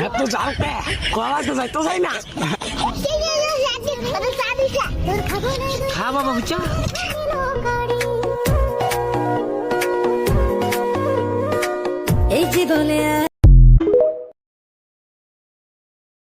এত জাল পে কলা তো যাই তো যাই না। খা বাবা বুঝছ? এই জীবনে